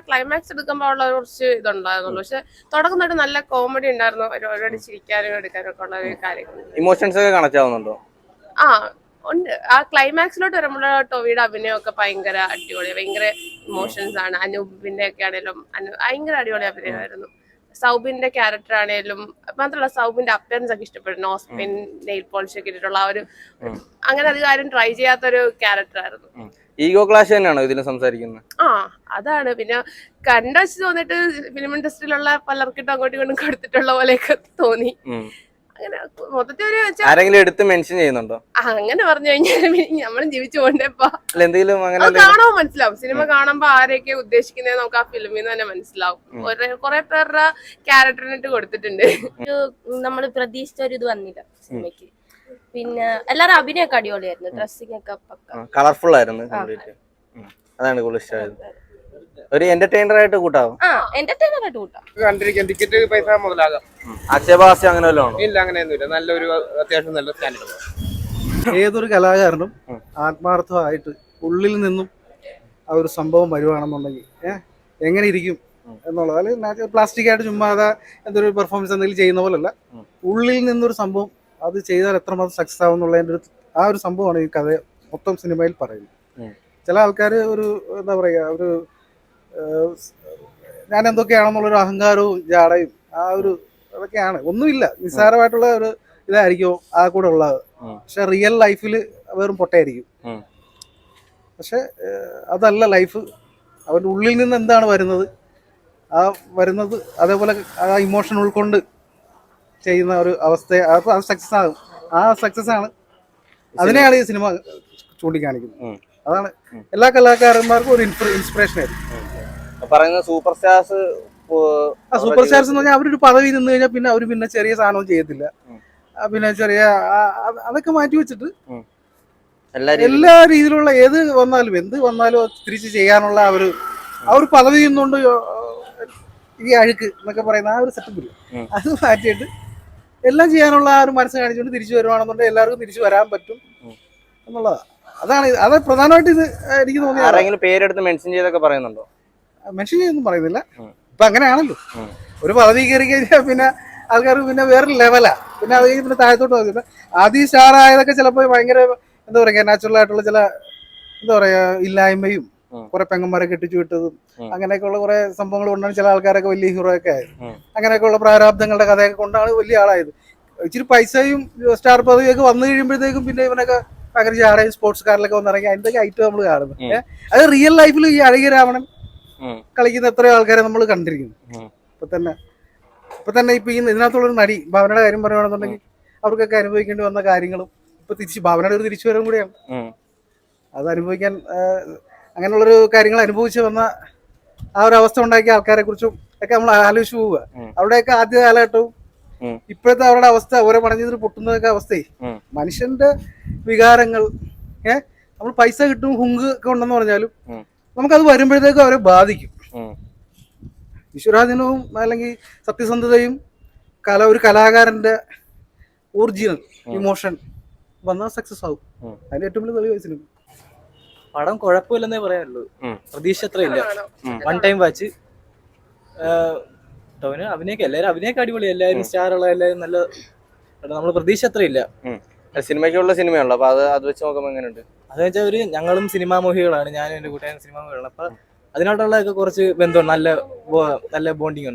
Climax എടുക്കുമ്പോൾ ഉള്ള കുറച്ച് ഇതുണ്ടായിരുന്നുള്ളൂ. പക്ഷെ തുടക്കം തൊട്ട് നല്ല കോമഡി ഉണ്ടായിരുന്നു. ഒരു ഒരുപാട് ചിരിക്കാനും എടുക്കാനും ഒക്കെ ഉള്ള ഒരു കാര്യങ്ങൾ. ഇമോഷൻസ് ഒക്കെ കണക്ട് ആവുന്നുണ്ടോ? ആ ഉണ്ട്. ആ ക്ലൈമാക്സിലോട്ട് വരുമ്പോൾ ടോവിയുടെ അഭിനയമൊക്കെ ഭയങ്കര അടിപൊളി. ഭയങ്കര ഇമോഷൻസ് ആണ്. അനൂപിന്റെ ഒക്കെ ആണെങ്കിലും ഭയങ്കര അടിപൊളി അഭിനയമായിരുന്നു. സൗബിന്റെ ക്യാരക്ടർ ആണെങ്കിലും മാത്രമല്ല സൗബിന്റെ അപ്പിയറൻസ് ഒക്കെ ഇഷ്ടപ്പെട്ടു നോസ്പിൻ നെയിൽ പോളിഷ് ഒക്കെ ഇട്ടിട്ടുള്ള ആ ഒരു അങ്ങനെ അധികം ആരും ട്രൈ ചെയ്യാത്തൊരു ക്യാരക്ടർ ആയിരുന്നു. ഈഗോ ക്ലാഷ് തന്നെയാണോ ഇതിൽ സംസാരിക്കുന്നത് ആ അതാണ്. പിന്നെ കണ്ട വെച്ച് തോന്നിട്ട് ഫിലിം ഇൻഡസ്ട്രിയിലുള്ള പലർക്കിട്ടും അങ്ങോട്ടും ഇങ്ങോട്ടും കൊടുത്തിട്ടുള്ള പോലെയൊക്കെ തോന്നി. അങ്ങനെ മൊത്തത്തിൽ ഒരു ആരെങ്കിലും എടുത്ത് മെൻഷൻ ചെയ്യുന്നുണ്ടോ? അങ്ങനെ പറഞ്ഞു കഴിഞ്ഞാൽ നമ്മൾ ജീവിച്ചു അല്ല എന്തെങ്കിലും അങ്ങനെ അത് കാണുമ്പോൾ മനസ്സിലാവും. സിനിമ കാണുമ്പോ ആരെയൊക്കെ ഉദ്ദേശിക്കുന്നത് നമുക്ക് ആ ഫിലിമിൽ നിന്ന് തന്നെ മനസ്സിലാവും. കുറെ പേരുടെ ക്യാരക്ടറിനിട്ട് കൊടുത്തിട്ടുണ്ട്. നമ്മൾ പ്രതീക്ഷിച്ച ഒരു ഇത് വന്നില്ല സിനിമയ്ക്ക്. പിന്നെ എല്ലാരും അഭിനയൊക്കെ അടിപൊളിയായിരുന്നു. ഡ്രസ്സിംഗ് ഒക്കെ കളർഫുൾ ആയിരുന്നു കംപ്ലീറ്റ് അതാണ് കൂടുതൽ ഇഷ്ടമായത്. ഒരു എന്റർടൈനർ ആയിട്ട് കൂട്ടാവും? ആ എന്റർടൈനർ ആയിട്ട് കൂട്ടാം. കണ്ടിരിക്കാൻ ടിക്കറ്റ് പൈസ മുതലാകാം. ആക്ഷേപഹാസ്യം അങ്ങനെ വല്ലതും ഇല്ല അങ്ങനെയൊന്നുമില്ല. നല്ലൊരു അത്യാവശ്യം നല്ല സ്റ്റാൻഡേർഡ് ഏതൊരു കലാകാരനും ആത്മാർത്ഥമായിട്ട് ഉള്ളിൽ നിന്നും ആ ഒരു സംഭവം വരുവാണെന്നുണ്ടെങ്കിൽ ഏഹ് എങ്ങനെ ഇരിക്കും എന്നുള്ളത് അല്ലെങ്കിൽ പ്ലാസ്റ്റിക് ആയിട്ട് ചുമ്മാതെ എന്തൊരു പെർഫോമൻസ് എന്തെങ്കിലും ചെയ്യുന്ന പോലല്ല. ഉള്ളിൽ നിന്നൊരു സംഭവം അത് ചെയ്താൽ എത്രമാത്രം സക്സസ് ആവും എന്നുള്ളതിന്റെ ഒരു ആ ഒരു സംഭവമാണ് ഈ കഥ മൊത്തം സിനിമയിൽ പറയുന്നത്. ചില ആൾക്കാർ ഒരു എന്താ പറയുക ഒരു ഞാൻ എന്തൊക്കെയാണെന്നുള്ളൊരു അഹങ്കാരവും ജാടയും ആ ഒരു അതൊക്കെയാണ് ഒന്നുമില്ല. നിസ്സാരമായിട്ടുള്ള ഒരു ഇതായിരിക്കും ആ കൂടെ ഉള്ളത്. പക്ഷെ റിയൽ ലൈഫിൽ വെറും പൊട്ടയായിരിക്കും. പക്ഷെ അതല്ല ലൈഫ് അവന്റെ ഉള്ളിൽ നിന്ന് എന്താണ് വരുന്നത്? ആ വരുന്നത് അതേപോലെ ആ ഇമോഷൻ ഉൾക്കൊണ്ട് ചെയ്യുന്ന ഒരു അവസ്ഥ അപ്പോൾ അത് സക്സസ് ആകും ആ സക്സസ് ആണ്. അതിനെയാണ് ഈ സിനിമ ചൂണ്ടിക്കാണിക്കുന്നത്. അതാണ്. എല്ലാ കലാകാരന്മാർക്കും ഒരു ഇൻസ്പിറേഷൻ ആയിരിക്കും. പറയുന്നത് സൂപ്പർ സ്റ്റാർസ് സൂപ്പർ സ്റ്റാർസ് എന്ന് പറഞ്ഞാൽ അവരൊരു പദവി നിന്ന് കഴിഞ്ഞാൽ പിന്നെ അവർ പിന്നെ ചെറിയ സാധനവും ചെയ്യത്തില്ല. പിന്നെ ചെറിയ അതൊക്കെ മാറ്റി വെച്ചിട്ട് എല്ലാ രീതിയിലുള്ള ഏത് വന്നാലും എന്ത് വന്നാലും തിരിച്ച് ചെയ്യാനുള്ള ആ ഒരു ആ ഒരു പദവി നിന്നുകൊണ്ട് ഈ അഴുക്ക് എന്നൊക്കെ പറയുന്ന ആ ഒരു സെറ്റപ്പ് ഇല്ല. അത് മാറ്റിയിട്ട് എല്ലാം ചെയ്യാനുള്ള ആ ഒരു മനസ്സ് കാണിച്ചുകൊണ്ട് തിരിച്ചു വരുവാണെന്നുണ്ടെങ്കിൽ എല്ലാവർക്കും തിരിച്ചു വരാൻ പറ്റും. എന്നുള്ളതാണ് അതാണ്. അത് പ്രധാനമായിട്ട് ഇത് എനിക്ക് തോന്നിയത്. ആരെങ്കിലും പേരെടുത്ത് മെൻഷൻ ചെയ്തൊക്കെ പറയുന്നുണ്ടോ? മെൻഷൻ ചെയ്യൊന്നും പറയുന്നില്ല. ഇപ്പൊ അങ്ങനെയാണല്ലോ ഒരു പദവി കയറി കഴിഞ്ഞാൽ പിന്നെ ആൾക്കാർ പിന്നെ വേറെ ലെവലാ പിന്നെ അത് കഴിഞ്ഞ് പിന്നെ താഴത്തോട്ട് വന്നില്ല ആദ്യം സ്റ്റാർ ആയതൊക്കെ ചിലപ്പോൾ ഭയങ്കര എന്താ പറയുക നാച്ചുറൽ ആയിട്ടുള്ള ചില എന്താ പറയാ ഇല്ലായ്മയും. കുറെ പെങ്ങന്മാരെ കെട്ടിച്ചു വിട്ടതും. അങ്ങനെയൊക്കെയുള്ള കുറെ സംഭവങ്ങൾ കൊണ്ടാണ് ചില ആൾക്കാരൊക്കെ വലിയ ഹീറോ ഒക്കെ ആയത്. അങ്ങനെയൊക്കെയുള്ള പ്രാരാബ്ദങ്ങളുടെ കഥയൊക്കെ കൊണ്ടാണ് വലിയ ആളായത് ഇച്ചിരി പൈസയും സ്റ്റാർ പദവിയൊക്കെ വന്നു കഴിയുമ്പോഴത്തേക്കും പിന്നെ ഇവനൊക്കെ ഭയങ്കര ചാടയും സ്പോർട്സ് കാറിലൊക്കെ വന്നിറങ്ങി അതിന്റെ ഐറ്റം നമ്മൾ കാണുന്നത് അത് റിയൽ ലൈഫിൽ ഈ അഴകിയ രാവണൻ. കളിക്കുന്ന എത്രയോ ആൾക്കാരെ നമ്മൾ കണ്ടിരിക്കുന്നു. ഇപ്പൊ തന്നെ ഇപ്പൊ തന്നെ ഇപ്പൊ ഈ ഇതിനകത്തുള്ള ഒരു നടി ഭാവനയുടെ കാര്യം പറയുകയാണെന്നുണ്ടെങ്കിൽ അവർക്കൊക്കെ അനുഭവിക്കേണ്ടി വന്ന കാര്യങ്ങളും ഇപ്പൊ തിരിച്ച് ഭാവനയുടെ ഒരു തിരിച്ചുവരവും കൂടിയാണ്. അത് അനുഭവിക്കാൻ അങ്ങനെയുള്ളൊരു കാര്യങ്ങൾ അനുഭവിച്ച് വന്ന ആ ഒരു അവസ്ഥ ഉണ്ടാക്കിയ ആൾക്കാരെ കുറിച്ചും ഒക്കെ നമ്മൾ ആലോചിച്ച് പോവുക. അവിടെയൊക്കെ ആദ്യ കാലഘട്ടവും ഇപ്പോഴത്തെ അവരുടെ അവസ്ഥ ഓരോ പണഞ്ഞതിന് പൊട്ടുന്നതൊക്കെ അവസ്ഥയെ. മനുഷ്യന്റെ വികാരങ്ങൾ ഏഹ് നമ്മൾ പൈസ കിട്ടും ഹുങ്ക് ഒക്കെ ഉണ്ടെന്ന് പറഞ്ഞാലും. നമുക്കത് വരുമ്പോഴത്തേക്കും അവരെ ബാധിക്കും. ഈശ്വരാധീനവും അല്ലെങ്കിൽ സത്യസന്ധതയും കല ഒരു കലാകാരന്റെ ഒറിജിനൽ ഇമോഷൻ വന്നാൽ സക്സസ് ആവും. അതിന് അതിന്റെ ഏറ്റവും വലിയ തെളിവ് സിനിമ പടം കുഴപ്പമില്ലെന്നേ പറയാനുള്ളൂ. പ്രതീക്ഷ അത്രയില്ല. വൺ ടൈം വാച്ച് ടോവിന് അഭിനയൊക്കെ. എല്ലാവരും അഭിനയൊക്കെ അടിപൊളി. എല്ലാവരും സ്റ്റാറുള്ള എല്ലാവരും നല്ല നമ്മൾ പ്രതീക്ഷ അത്രയില്ല. സിനിമയ്ക്കുള്ള സിനിമയാണല്ലോ അപ്പൊ അത് അത് വെച്ച് നോക്കുമ്പോ എങ്ങനെയുണ്ട്? അത് വെച്ചാൽ ഒരു ഞങ്ങളും സിനിമാ മോഹികളാണ് ഞാനും എന്റെ കൂട്ടുകാരൻ സിനിമാ മോഹികളാണ്. അപ്പൊ അതിനോടുള്ള കുറച്ച് ബന്ധമുണ്ട് നല്ല നല്ല ബോണ്ടിങ് ഉണ്ട്.